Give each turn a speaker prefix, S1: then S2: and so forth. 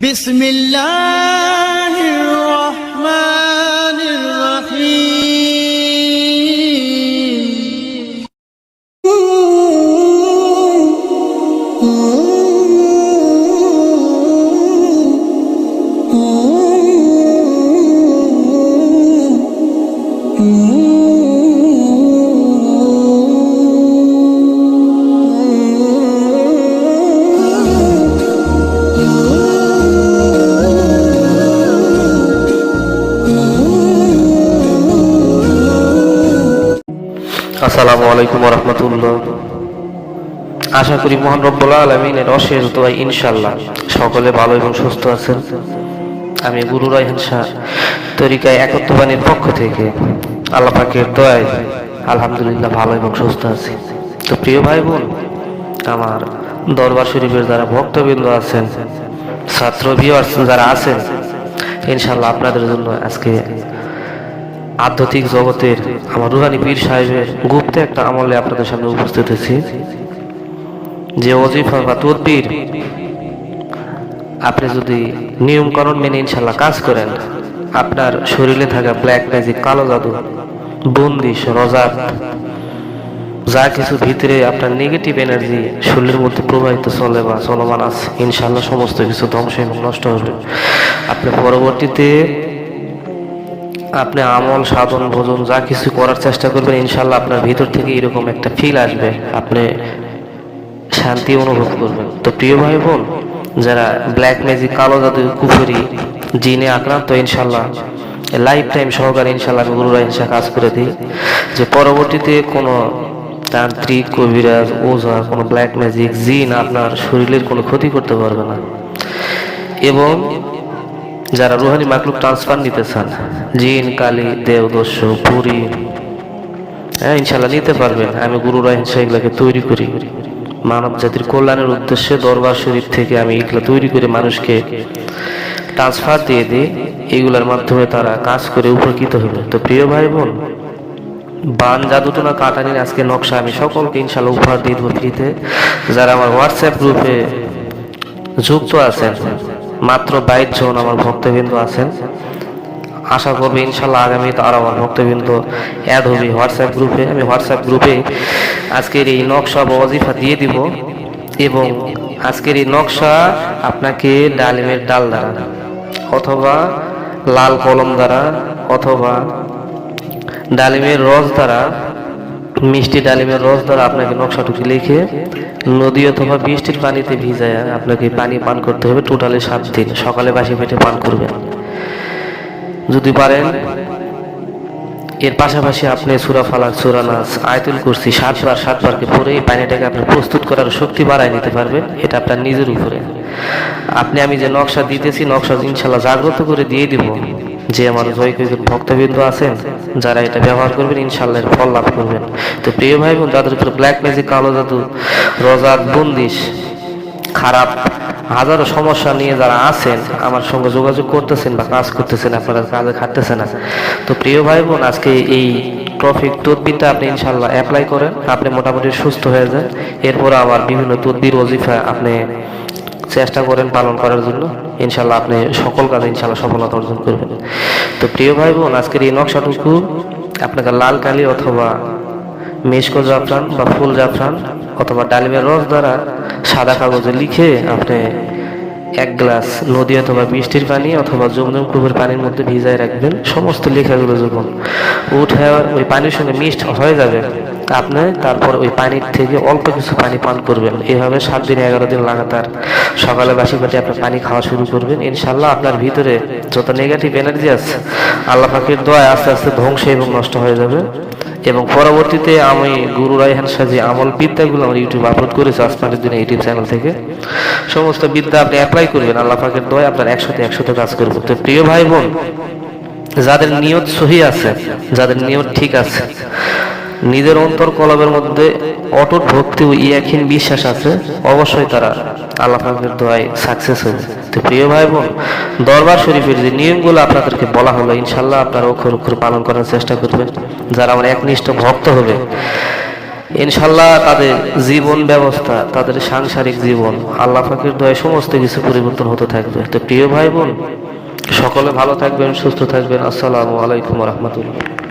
S1: Bismillahirrahmanirrahim.
S2: আসসালামু আলাইকুম রহমতুল্লাহ। আশা করি মহান রব্বুল আলমিনের অশেষ দোয়াই ইনশাল্লাহ সকলে ভালো এবং সুস্থ আছেন। আমি গুরু রায়হান শাহ তরিকায় একত্রবাণীর পক্ষ থেকে আল্লাহ পাকের আলহামদুলিল্লাহ ভালো এবং সুস্থ আছি। তো প্রিয় ভাই বোন আমার দরবার শরীফের যারা ভক্তবৃন্দ আছেন, ছাত্র ভিউয়ার্স যারা আছেন ইনশাল্লাহ আপনাদের জন্য আজকে আধ্যাত্মিক জগতের আমার রুহানি পীর সাহেবের গুপ্ত একটা আমলে আপনাদের সামনে উপস্থিত হয়েছি। যে অজিফা বা তদবির আপনি যদি নিয়মকরণ মেনে ইনশাল্লাহ কাজ করেন, আপনার শরীরে থাকা ব্ল্যাক ম্যাজিক কালো জাদু, বন্দিশ, রজাত, যা কিছু ভিতরে আপনার নেগেটিভ এনার্জি শরীরের মধ্যে প্রবাহিত চলে বা চলমান আছে ইনশাল্লাহ সমস্ত কিছু ধ্বংস এবং নষ্ট হবে। আপনি পরবর্তীতে আপনি আমল, সাধন, ভোজন, যা কিছু করার চেষ্টা করবেন ইনশাল্লাহ আপনার ভিতর থেকে এরকম একটা ফিল আসবে, আপনি শান্তি অনুভব করবেন। তো প্রিয় ভাই বোন যারা ব্ল্যাক ম্যাজিক কালো জাদু, কুফুরি, জিনে আক্রান্ত ইনশাল্লাহ লাইফ টাইম সহকারে ইনশাল্লাহ আমি গুরুরা ইনশা কাজ করে দিই যে পরবর্তীতে কোনো তান্ত্রিক, কবিরাজ, ওঝা, কোনো ব্ল্যাক ম্যাজিক জিন আপনার শরীরের কোনো ক্ষতি করতে পারবে না। এবং যারা রুহানি মাকলুক ট্রান্সফার নিতে চান জিন, কালী, দেব, দস্যু, পুরী। হ্যাঁ ইনশাল্লাহ নিতে পারবেন। আমি গুরু রাহিনসা এগুলাকে তৈরি করি। মানব জাতির কল্যাণের উদ্দেশ্যে দরবার শরীফ থেকে আমি এগুলো তৈরি করে মানুষকে ট্রান্সফার দিয়ে দিই। এগুলোর মাধ্যমে তারা কাজ করে উপকৃত হবে। তো প্রিয় ভাই বোন বান জাদুটোনা কাটানির আজকে নকশা আমি সকলকে ইনশাল্লাহ উপহার দিয়ে দেবো ফ্রিতে। যারা আমার হোয়াটসঅ্যাপ গ্রুপে যুক্ত আছেন মাত্র বাইশ জন আমার ভক্তবৃন্দ আছেন। আশা করব ইনশাল্লাহ আগামীতে আরও আমার ভক্তবৃন্দ অ্যাড হবে হোয়াটসঅ্যাপ গ্রুপে আমি হোয়াটসঅ্যাপ গ্রুপে আজকের এই নকশা বা অজিফা দিয়ে দিব এবং আজকের এই নকশা আপনাকে ডালিমের ডাল দ্বারা অথবা লাল কলম দ্বারা অথবা ডালিমের রস দ্বারা মিষ্টি ডালিমের রস দ্বারা আপনাকে নকশাটুকু লিখে নদী অথবা বৃষ্টির পানিতে ভিজায় আপনাকে পানি পান করতে হবে টোটালি সাত দিন। সকালে বাসি পেটে পান করবেন। যদি পারেন, এর পাশাপাশি আপনি সুরা ফালাক, সুরা নাস, আয়তুল কুরসি সাতবার, সাতবারকে পরে এই পানিটাকে আপনি প্রস্তুত করার শক্তি বাড়ায় নিতে পারবেন। এটা আপনার নিজের উপরে। আপনি আমি যে নকশা দিতেছি, নকশা ইনশাল্লাহ জাগ্রত করে দিয়ে দিব। যে আমার জয় কয়েকজন ভক্তবৃন্দ আছেন, যারা এটা ব্যবহার করবেন ইনশাল্লাহ ফল লাভ করবেন। তো প্রিয় ভাই বোন, যাদের উপরে ব্ল্যাক ম্যাজিক কালো জাদু রজাত বন্দিশ, খারাপ, হাজারো সমস্যা নিয়ে যারা আছেন, আমার সঙ্গে যোগাযোগ করতেছেন বা কাজ করতেছেন, আপনারা কাজে খাটতেছে না। তো প্রিয় ভাই বোন, আজকে এই ট্রফিক তদবিরটা আপনি ইনশাল্লাহ অ্যাপ্লাই করেন, আপনি মোটামুটি সুস্থ হয়ে যান। এরপর আবার বিভিন্ন তদবির, ওজিফা আপনি চেষ্টা করেন পালন করার জন্য। ইনশাল্লাহ আপনি সকল কাজে ইনশাল্লাহ সফলতা অর্জন করবেন। তো প্রিয় ভাই বোন আজকের এই নকশাটুকু আপনাকে লাল কালি অথবা মেশকো জাফরান বা ফুল জাফরান অথবা ডালিমের রস দ্বারা সাদা কাগজে লিখে আপনি এক গ্লাস নদী অথবা বৃষ্টির পানি অথবা জমজম কুবের পানির মধ্যে ভিজায় রাখবেন। সমস্ত লেখাগুলো যখন উঠে ওই পানির সঙ্গে মিক্সড হয়ে যাবে আপনি তারপর ওই পানির থেকে অল্প কিছু পানি পান করবেন। এভাবে সাত দিন এগারো দিন লাগাতার সকালে বাসি পাটি আপনি পানি খাওয়া শুরু করবেন। ইনশাল্লাহ আপনার ভিতরে যত নেগেটিভ এনার্জি আছে, আল্লাহ পাখির দোয়া আস্তে আস্তে ধ্বংস এবং নষ্ট হয়ে যাবে। এবং পরবর্তীতে আমি গুরু রায়হান সাজি আমল বিদ্যাগুলো আমার ইউটিউব আপলোড করেছি আসমানের দিনে ইউটিউব চ্যানেল থেকে, সমস্ত বিদ্যা আপনি অ্যাপ্লাই করবেন। আল্লাহ পাখির দোয়া আপনার একসাথে একসাথে কাজ করব। তো প্রিয় ভাই বোন, যাদের নিয়ত সহি আছে, যাদের নিয়ত ঠিক আছে নিজের অন্তর কলবের মধ্যে অটুট ভক্তি ও ইয়াখিন বিশ্বাস আছে, অবশ্যই তারা আল্লাহ পাকের দোয়ায় সাকসেস হবে। তো প্রিয় ভাই বোন দরবার শরীফের যে নিয়মগুলো আপনাদেরকে বলা হলো ইনশাল্লাহ আপনারা অক্ষর অক্ষর পালন করার চেষ্টা করবেন। যারা আমার একনিষ্ঠ ভক্ত হবে ইনশাল্লাহ তাদের জীবন ব্যবস্থা, তাদের সাংসারিক জীবন, আল্লাহ পাকের দয়ে সমস্ত কিছু পরিবর্তন হতে থাকবে। তো প্রিয় ভাই বোন সকলে ভালো থাকবেন, সুস্থ থাকবেন। আসসালামু আলাইকুম রহমতুল্লাহ।